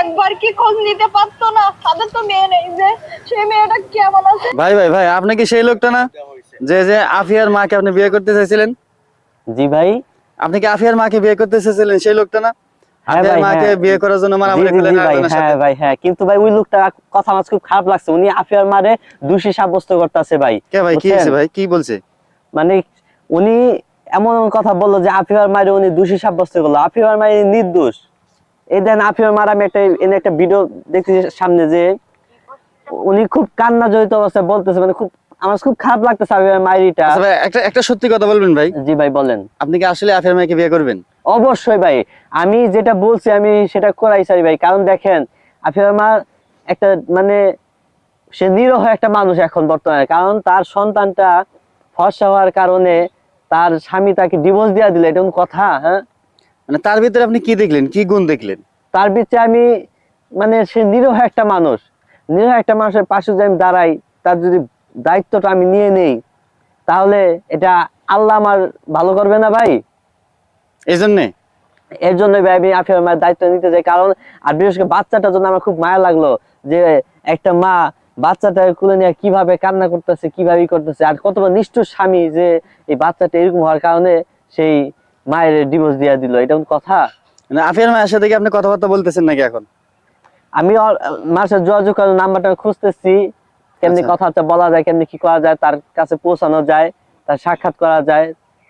একবার কি খোঁজ নিতে পারতো না? তাদের তো মেয়ে নেই যে। সেই মেয়েটা কেমন আছে? ভাই ভাই ভাই আপনি কি সেই লোকটা না? যে যে আফিয়ার মাকে আপনি বিয়ে করতে চাইছিলেন? জি ভাই। আপনি কি আফিয়ার মাকে বিয়ে করতে চাইছিলেন? সেই লোকটা না? হ্যাঁ মাকে হ্যাঁ। বিয়ে করার জন্য হ্যাঁ ভাই হ্যাঁ। কিন্তু ভাই ওই লোকটা কথা আমার খুব খারাপ লাগছে। উনি আফিয়ার মারে দোষী সাব্যস্ত করতেছে ভাই। কে ভাই কি? হয়েছে ভাই? কি বলছে? মানে উনি এমন কথা বলল যে আফিয়ার মারে উনি দোষী সাব্যস্ত করল। আফিয়ার মারে নির্দোষ। এই দেন আফিয়ার মার আমি একটা এনে একটা ভিডিও দেখতেছি সামনে যে উনি খুব কান্না জড়িত অবস্থায় বলতেছে মানে খুব আমার খুব খারাপ লাগতেছে আফিয়ার মায়েরিটা আচ্ছা ভাই একটা একটা সত্যি কথা বলবেন ভাই। জি ভাই বলেন। আপনি কি আসলে আফিয়ার মাকে বিয়ে করবেন? অবশ্যই ভাই আমি যেটা বলছি আমি সেটা করাই চাই ভাই কারণ দেখেন আফিয়া আমার একটা মানে সে নিরহ একটা মানুষ এখন বর্তমানে কারণ তার সন্তানটা ফর্সা হওয়ার কারণে তার স্বামী তাকে ডিভোর্স দিয়ে দিল এটা কোনো কথা হ্যাঁ? মানে তার ভিতরে আপনি কি দেখলেন? কি গুণ দেখলেন? তার ভিতরে আমি মানে সে নিরহ একটা মানুষ। নিরহ একটা মানুষের পাশে যদি আমি দাঁড়াই তার যদি দায়িত্বটা আমি নিয়ে নেই তাহলে এটা আল্লাহ আমার ভালো করবে না ভাই? এই জন্যে এর জন্য ভাই আমি আফিয়ার মায়ের দায়িত্ব নিতে চাই। কারণ আর বিশেষ করে বাচ্চাটার জন্য আমার খুব মায়া লাগল যে একটা মা বাচ্চাটা কুলে নিয়ে কীভাবে কান্না করতেছে কীভাবে করতেছে। আর কত বড় নিষ্ঠুর স্বামী যে এই বাচ্চাটা এরকম হওয়ার কারণে সেই মায়ের ডিভোর্স দিয়ে দিল এটা কথা? মানে আফিয়ার মায়ের সাথে কি আপনি কথাবার্তা বলতেছেন নাকি এখন? আমি মার সাথে যোগাযোগ করার নাম্বারটা খুঁজতেছি কেমনি আচ্ছা। কথাবার্তা বলা যায় কেমনি কি করা যায় তার কাছে পৌঁছানো যায় তার সাক্ষাৎ করা যায়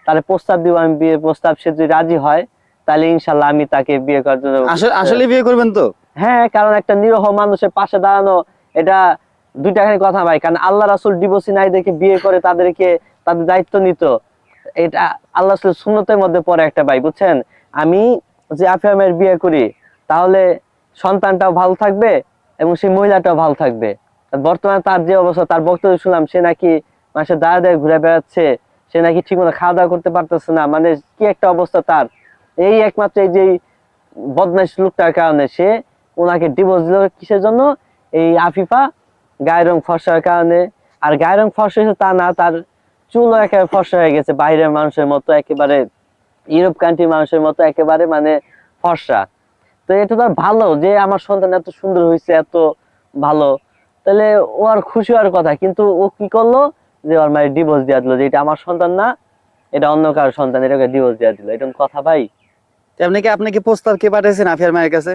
তাহলে প্রস্তাব দিব আমি বিয়ে প্রস্তাব সে যদি রাজি হয় তাহলে ইনশাল্লাহ আমি তাকে বিয়ে করার জন্য আসলে আসলে বিয়ে করবেন তো? হ্যাঁ কারণ একটা নিরহ মানুষের পাশে দাঁড়ানো এটা দুইটা কথা ভাই কারণ আল্লাহ রাসুল ডিভোর্সি নাই দেখে বিয়ে করে তাদেরকে তাদের দায়িত্ব নিত। এটা আল্লাহ সুন্নতের মধ্যে পড়ে একটা ভাই, বুঝছেন? আমি যে আফিয়ামের বিয়ে করি, তাহলে সন্তানটাও ভালো থাকবে এবং সেই মহিলাটাও ভালো থাকবে। বর্তমানে তার যে অবস্থা, তার বক্তব্য শুনলাম, সে নাকি মানুষের দাঁড়া দাঁড়িয়ে ঘুরে বেড়াচ্ছে, সে নাকি ঠিকমতো খাওয়া দাওয়া করতে পারতেছে না মানে কি একটা অবস্থা তার? এই একমাত্র এই যে বদমাইশ লোকটার কারণে সে ওনাকে ডিভোর্স দিল কিসের জন্য? এই আফিফা গায়ের রং ফর্সার কারণে। আর গায়ের রং ফর্সা তা না, তার চুলও একেবারে ফর্সা হয়ে গেছে বাইরের মানুষের মতো একেবারে ইউরোপ কান্ট্রির মানুষের মতো একেবারে মানে ফর্সা। তো এটা তো ভালো যে আমার সন্তান এত সুন্দর হয়েছে এত ভালো। তাহলে ও আর খুশি হওয়ার কথা কিন্তু ও কি করল? যে ওর মায়ের ডিভোর্স দিয়ে দিল যে এটা আমার সন্তান না এটা অন্য কারোর সন্তান এটাকে ডিভোর্স দিয়ে দিল। এটা কথা ভাই। আপনি কি আপনি কি প্রস্তাব কে পাঠিয়েছেন আফিয়ার মায়ের কাছে?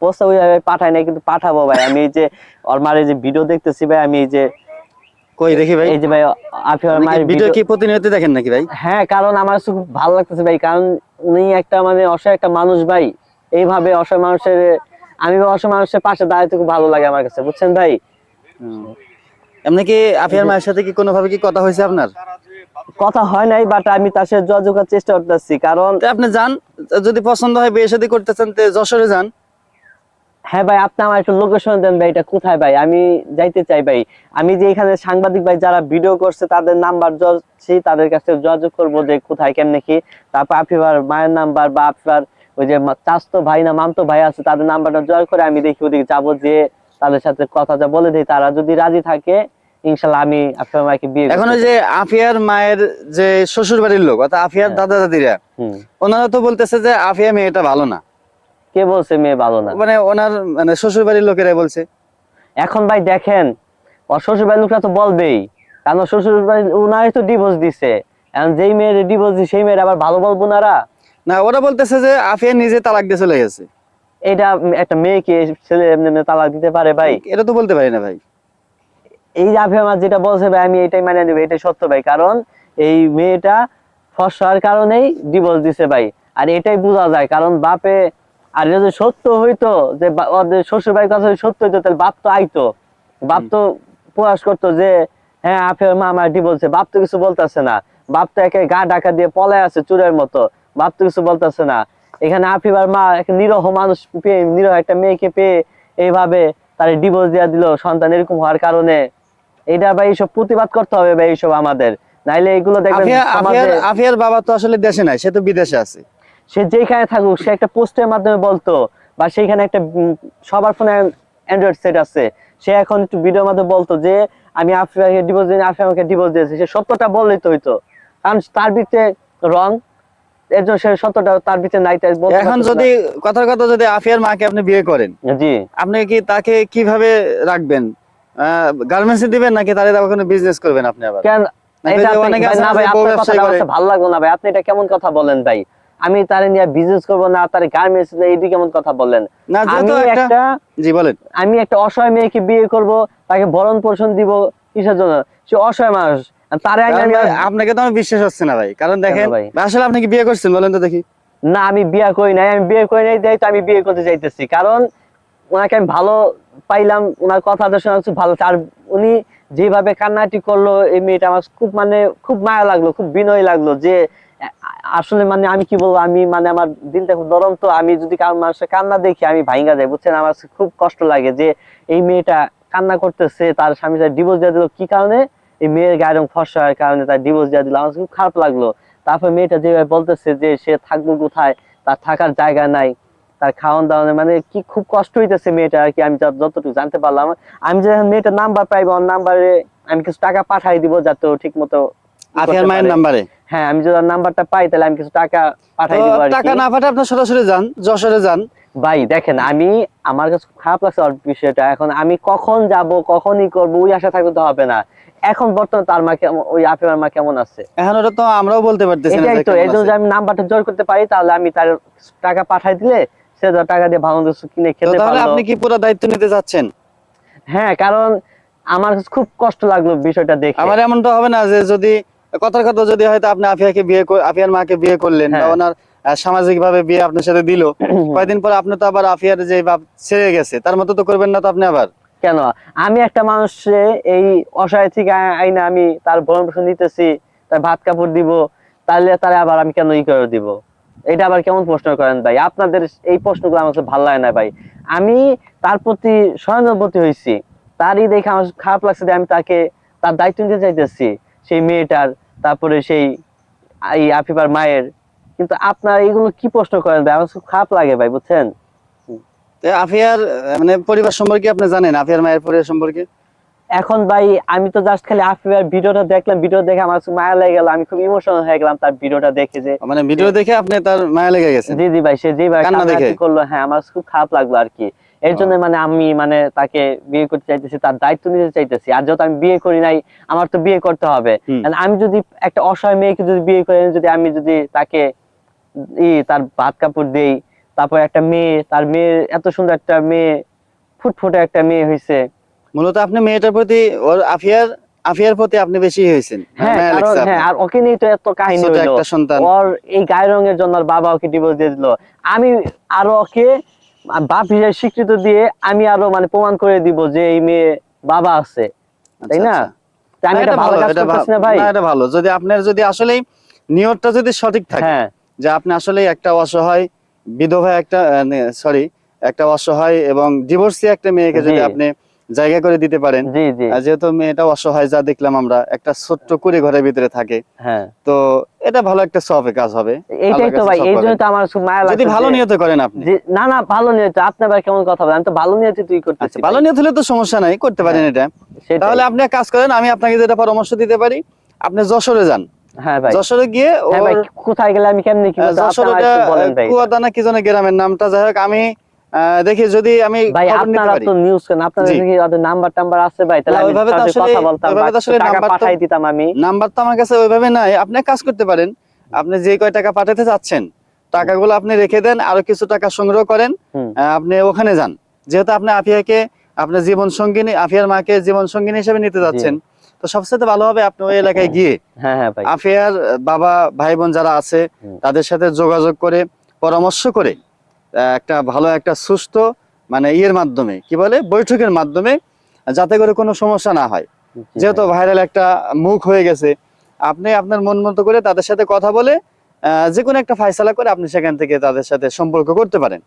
প্রস্তাব ওইভাবে পাঠাই নাই কিন্তু পাঠাবো ভাই। আমি এই যে ওর এই যে ভিডিও দেখতেছি ভাই আমি এই যে কই দেখি ভাই। এই যে ভাই আফিয়ার মায়ের ভিডিও কি প্রতিনিয়ত দেখেন নাকি ভাই? হ্যাঁ কারণ আমার খুব ভালো লাগতেছে ভাই কারণ উনি একটা মানে অসহায় একটা মানুষ ভাই। এইভাবে অসহায় মানুষের আমি অসহায় মানুষের পাশে দাঁড়াইতে খুব ভালো লাগে আমার কাছে বুঝছেন ভাই? এমনি কি আফিয়ার মায়ের সাথে কি কোনোভাবে কি কথা হয়েছে আপনার? কথা হয় নাই বাট আমি তার সাথে যোগাযোগ করার চেষ্টা করতেছি কারণ আপনি যান যদি পছন্দ হয় বিয়ে শাদী করতেছেন তো যশোরে যান। হ্যাঁ ভাই আপনি আমার একটু লোকেশন দেন ভাই এটা কোথায় ভাই? আমি যাইতে চাই ভাই। আমি যে এখানে সাংবাদিক ভাই যারা ভিডিও করছে তাদের নাম্বার যাচ্ছি তাদের কাছে যোগাযোগ করব যে কোথায় কেমনে কি। তারপর আফিফার মায়ের নাম্বার বা আফিফার ওই যে চাচতো ভাই না মামতো ভাই আছে তাদের নাম্বারটা জয় করে আমি দেখি ওদিকে যাব যে তাদের সাথে কথাটা বলে দিই। তারা যদি রাজি থাকে ইনশাল্লাহ আমি আফিফার মাকে বিয়ে এখন ওই যে আফিয়ার মায়ের যে শ্বশুর বাড়ির লোক অর্থাৎ আফিয়ার হ্যাঁ। দাদা দাদিরা ওনারা তো বলতেছে যে আফিয়া মেয়েটা ভালো না। কে বলছে মেয়ে ভালো না? মানে ওনার মানে শ্বশুর বাড়ির লোকেরাই বলছে। এখন ভাই দেখেন ওর শ্বশুর বাড়ির লোকরা তো বলবেই। কারণ শ্বশুর বাড়ি উনারই তো ডিভোর্স দিছে। এখন যেই মেয়ের ডিভোর্স দিছে সেই মেয়ের আবার ভালো বলব নারা না ওরা বলতেছে যে আফিয়া নিজে তালাক দিয়ে চলে গেছে। এটা একটা মেয়েকে ছেলে এমনি এমনি তালাক দিতে পারে ভাই? এটা তো বলতে পারি না ভাই। এই যে আফিয়া আমার যেটা বলছে ভাই আমি এটাই মানে নেব এটাই সত্য ভাই। কারণ এই মেয়েটা ফসার কারণেই ডিভোর্স দিছে ভাই। আর এটাই বোঝা যায় কারণ বাপে আর যদি সত্য হইতো যে ওদের শ্বশুর ভাইয়ের কথা সত্য হইতো তাহলে বাপ তো আইতো। বাপ তো প্রয়াস করতো যে হ্যাঁ আফিয়ার মা আমার ডিভোর্সে বাপ তো কিছু বলতেছে না। বাপ তো একে গা ঢাকা দিয়ে পলায় আছে চুরের মতো। বাপ তো কিছু বলতেছে না। এখানে আফিবার মা একটা নিরহ মানুষ পেয়ে নিরহ একটা মেয়েকে পেয়ে এইভাবে তার ডিভোর্স দেওয়া দিল সন্তান এরকম হওয়ার কারণে। এটা ভাই এইসব প্রতিবাদ করতে হবে ভাই এইসব আমাদের। নাইলে এগুলো দেখবেন আফিয়ার বাবা তো আসলে দেশে নাই সে তো বিদেশে আছে। সে যেখানে থাকুক সে একটা পোস্টের মাধ্যমে বলতো বা সেইখানে একটা সবার ফোনে অ্যান্ড্রয়েড সেট আছে সে এখন একটু ভিডিওর মাধ্যমে বলতো যে আমি আফ্রিকাকে ডিভোর্স দিই আফ্রিকা আমাকে ডিভোর্স দিয়েছে। সে সত্যটা বললেই তো হইতো। কারণ তার ভিতরে রং এর জন্য সে সত্যটা তার ভিতরে নাই তাই এখন যদি কথার কথা যদি আফিয়ার মাকে আপনি বিয়ে করেন জি। আপনি কি তাকে কীভাবে রাখবেন? গার্মেন্টসে দিবেন নাকি তাহলে কোনো বিজনেস করবেন আপনি আবার? কেন এটা না ভাই আপনার। আমার ভালো লাগল না ভাই আপনি এটা কেমন কথা বলেন ভাই? আমি তারে নিয়ে বিজনেস করব না তারে গার্মেন্টস এইটি কেমন কথা বললেন? না আমি একটা জি বলেন। আমি একটা অসহায় মেয়েকে বিয়ে করব তাকে ভরণ পোষণ দিব কিসের জন্য? সে অসহায় মানুষ। তারে আমি আপনাকে তো আমার বিশ্বাস হচ্ছে না ভাই। কারণ দেখেন আসলে আপনি কি বিয়ে করছেন বলেন তো দেখি। না আমি বিয়ে করি নাই আমি বিয়ে করি নাই তাই তো আমি বিয়ে করতে চাইতেছি। কারণ ওনাকে আমি ভালো পাইলাম ওনার কথা ভালো। উনি যেভাবে কান্নাটি করল এই মেয়েটা আমার খুব মানে খুব মায়া লাগল খুব বিনয় লাগল যে আসলে মানে আমি কি বলব, আমি মানে আমার দিনটা খুব নরম, তো আমি যদি মানুষের কান্না দেখি, আমি ভাইঙ্গা যাই, বুঝছেন? আমার খুব কষ্ট লাগে যে এই মেয়েটা কান্না করতেছে, তার স্বামী তার ডিভোর্স দিয়ে দিল, কি কারণে? এই মেয়ের গায়ের রং ফর্সা হওয়ার কারণে তার ডিভোর্স দিয়ে দিল, আমার খুব খারাপ লাগল। তারপর মেয়েটা যেভাবে বলতেছে যে সে থাকব কোথায়, তার থাকার জায়গা নাই, তার খাওয়ান দাওয়ানো মানে কি খুব কষ্ট হইতেছে মেয়েটা আর কি, আমি যতটুকু জানতে পারলাম। আমি যে মেয়েটার নাম্বার পাইবো নাম্বারে আমি কিছু টাকা পাঠাই দিব যাতে ঠিক মতো আফিয়ার মায়ের নাম্বারে? হ্যাঁ আমি যদি নাম্বারটা পাই তাহলে আমি কিছু টাকা পাঠাই দিব আর টাকা না পাঠায় আপনি সরাসরি যান যশোরে যান। ভাই দেখেন আমি আমার কাছে খারাপ লাগছে ওর বিষয়টা। এখন আমি কখন যাব কখনই করব ওই আশা থাকতে তো হবে না। এখন বর্তমানে তার মা কেমন ওই আফিমার মা কেমন আছে? এখন ওটা তো আমরাও বলতে পারতেছি না এটাই তো এই জন্য আমি নাম্বারটা জোর করতে পারি তাহলে আমি তার টাকা পাঠাই দিলে সে টাকা দিয়ে ভালো কিছু কিনে খেতে তাহলে আপনি কি পুরো দায়িত্ব নিতে যাচ্ছেন? হ্যাঁ কারণ আমার কাছে খুব কষ্ট লাগল বিষয়টা দেখে। আমার এমনটা হবে না যে যদি কথার কথা যদি হয়তো আপনি আফিয়াকে বিয়ে আফিয়ার মাকে বিয়ে করলেন বা হ্যাঁ। ওনার সামাজিক ভাবে বিয়ে আপনার সাথে দিল কয়দিন পর আপনি তো আবার আফিয়ার যে বাপ ছেড়ে গেছে তার মতো তো করবেন না তো আপনি আবার? কেন? আমি একটা মানুষে এই অসহায় থেকে আইনা আমি তার ভরণ পোষণ নিতেছি তার ভাত কাপড় দিব তাহলে তারা আবার আমি কেন ই করে দিব? এটা আবার কেমন প্রশ্ন করেন ভাই? আপনাদের এই প্রশ্নগুলো আমার কাছে ভালো লাগে না ভাই। আমি তার প্রতি সহানুভূতি হয়েছি। তারই দেখে আমার খারাপ লাগছে যে আমি তাকে তার দায়িত্ব নিতে চাইতেছি সেই মেয়েটার। তারপরে সেই এই আফিফার মায়ের। কিন্তু আপনার এইগুলো কি প্রশ্ন করেন ভাই? আমার খুব খারাপ লাগে ভাই বুঝছেন? আফিয়ার মানে পরিবার সম্পর্কে আপনি জানেন আফিয়ার মায়ের পরিবার সম্পর্কে? এখন ভাই আমি তো জাস্ট খালি আফিফার ভিডিওটা দেখলাম ভিডিও দেখে আমার খুব মায়া লেগে গেল। আমি খুব ইমোশনাল হয়ে গেলাম তার ভিডিওটা দেখে যে মানে ভিডিও দেখে আপনি তার মায়া লেগে গেছেন? জি জি ভাই সে যেভাবে কান্না দেখে? করল হ্যাঁ আমার খুব খারাপ লাগল আর কি। এর জন্য মানে আমি মানে তাকে বিয়ে করতে চাইতেছি তার দায়িত্ব নিতে চাইতেছি। আর যেহেতু আমি বিয়ে করি নাই আমার তো বিয়ে করতে হবে। আমি যদি একটা অসহায় মেয়েকে যদি বিয়ে করে যদি আমি যদি তাকে তার ভাত কাপড় দেই তারপর একটা মেয়ে তার মেয়ে এত সুন্দর একটা মেয়ে ফুটফুটে একটা মেয়ে হয়েছে মূলত আপনি মেয়েটার প্রতি ওর আফিয়ার আফিয়ার প্রতি আপনি বেশি হয়েছেন। হ্যাঁ মায়া হ্যাঁ আর ওকে নিয়ে তো এত কাহিনী একটা সন্তান। ওর এই গায়ের রঙের জন্য ওর বাবা ওকে ডিভোর্স দিয়ে দিল। আমি আরও ওকে বাপ হিসেবে স্বীকৃত দিয়ে আমি আরও মানে প্রমাণ করে দিব যে এই মেয়ে বাবা আছে তাই আচ্ছা, না? আচ্ছা। আমি এটা এটা ভালো কাজ করতেছি না ভাই। এটা ভালো। যদি আপনার যদি আসলেই নিয়তটা যদি সঠিক থাকে হ্যাঁ। যে আপনি আসলে একটা অসহায় বিধবা একটা সরি একটা অসহায় এবং ডিভোর্সি একটা মেয়েকে যদি আপনি জায়গা করে দিতে পারেন। জি জি। আর যেহেতু মেয়েটা অসহায় যা দেখলাম আমরা একটা ছোট্ট কুড়ে ঘরের ভিতরে থাকে। হ্যাঁ। তো এটা ভালো একটা সফে কাজ হবে। এইটাই তো ভাই এই জন্য তো আমার মায়া যদি ভালো নিয়তে করেন আপনি। না না ভালো নিয়ত আপনি ভাই কেমন কথা বলেন? আমি তো ভালো নিয়তে তুই করতেছি আচ্ছা ভালো নিয়ত হলে তো সমস্যা নাই করতে পারেন এটা। সেটাই। তাহলে আপনি কাজ করেন আমি আপনাকে যেটা পরামর্শ দিতে পারি আপনি যশোরে যান। হ্যাঁ ভাই। যশোরে গিয়ে হ্যাঁ কোথায় গেলে আমি কেমনে কি যশোরে কুয়াদানা কি যেন গ্রামের নামটা যাই হোক আমি দেখি যদি আমি ভাই আপনারা তো নিউজ কেন আপনাদের। কি নাম্বার টাম্বার আছে ভাই তাহলে আমি কথা বলতাম টাকা নাম্বার পাঠাই দিতাম আমি। নাম্বার তো আমার কাছে ওইভাবে নাই। আপনি কাজ করতে পারেন আপনি যে কয় টাকা পাঠাতে চাচ্ছেন টাকাগুলো আপনি রেখে দেন আরও কিছু টাকা সংগ্রহ করেন আপনি ওখানে যান। যেহেতু আপনি আফিয়াকে আপনার জীবন সঙ্গিনী আফিয়ার মাকে জীবন সঙ্গিনী হিসেবে নিতে যাচ্ছেন তো সবচেয়ে ভালো হবে আপনি ওই এলাকায় গিয়ে হ্যাঁ হ্যাঁ আফিয়ার বাবা ভাই বোন যারা আছে তাদের সাথে যোগাযোগ করে পরামর্শ করে একটা ভালো একটা সুস্থ মানে ইয়ের মাধ্যমে কি বলে? বৈঠকের মাধ্যমে যাতে করে কোনো সমস্যা না হয়। যেহেতু ভাইরাল একটা মুখ হয়ে গেছে আপনি আপনার মন মতো করে তাদের সাথে কথা বলে যে কোনো একটা ফায়সালা করে আপনি সেখান থেকে তাদের সাথে সম্পর্ক করতে পারেন।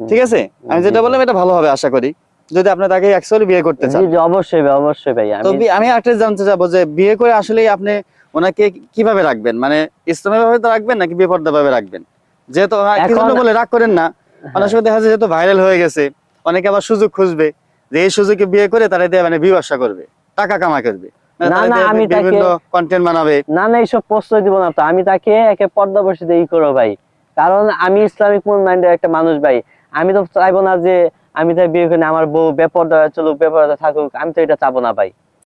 ঠিক আছে? আমি যেটা বললাম এটা ভালো হবে আশা করি। যদি আপনি তাকে অ্যাকচুয়ালি বিয়ে করতে চান। জি অবশ্যই ভাই অবশ্যই ভাই আমি আমি একটা জানতে চাবো যে বিয়ে করে আসলে আপনি ওনাকে কীভাবে রাখবেন? মানে ইসলামী ভাবে তো রাখবেন নাকি বেপর্দা ভাবে রাখবেন? যেহেতু বলে রাগ করেন না? অনেক সময় দেখা যায় যেহেতু ভাইরাল হয়ে গেছে অনেকে আবার সুযোগ খুঁজবে যে এই সুযোগে বিয়ে করে তারা দিয়ে মানে বিবাসা করবে টাকা কামা করবে। না, না, আমি তাকে- কন্টেন্ট বানাবে। না না এইসব প্রশ্রয় দিব না তো। আমি তাকে একে পর্দা বসিতে ই করো ভাই। কারণ আমি ইসলামিক মাইন্ডের একটা মানুষ ভাই। আমি তো চাইব না যে আমি তাই বিয়ে করি আমার বউ বেপর্দা চলুক বেপর্দা থাকুক আমি তো এটা চাবো না ভাই।